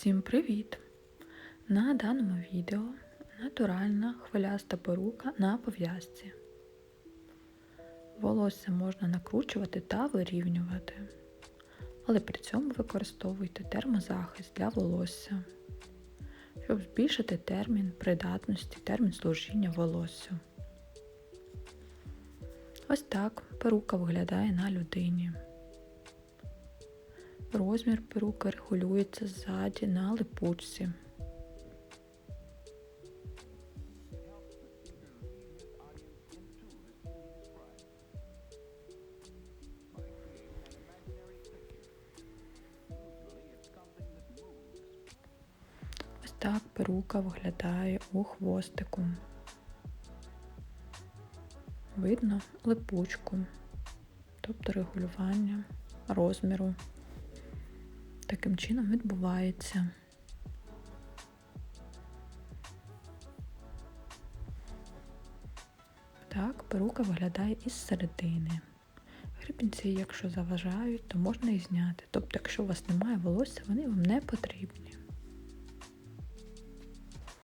Всім привіт! На даному відео натуральна хвиляста перука на пов'язці. Волосся можна накручувати та вирівнювати, але при цьому використовуйте термозахист для волосся, щоб збільшити термін придатності, термін служіння волосся. Ось так перука виглядає на людині. Розмір перуки регулюється ззаді на липучці. Ось так перука виглядає у хвостику. Видно липучку, тобто регулювання розміру таким чином відбувається. Так, перука виглядає із середини. Гребінці, якщо заважають, то можна і зняти. Тобто, якщо у вас немає волосся, вони вам не потрібні.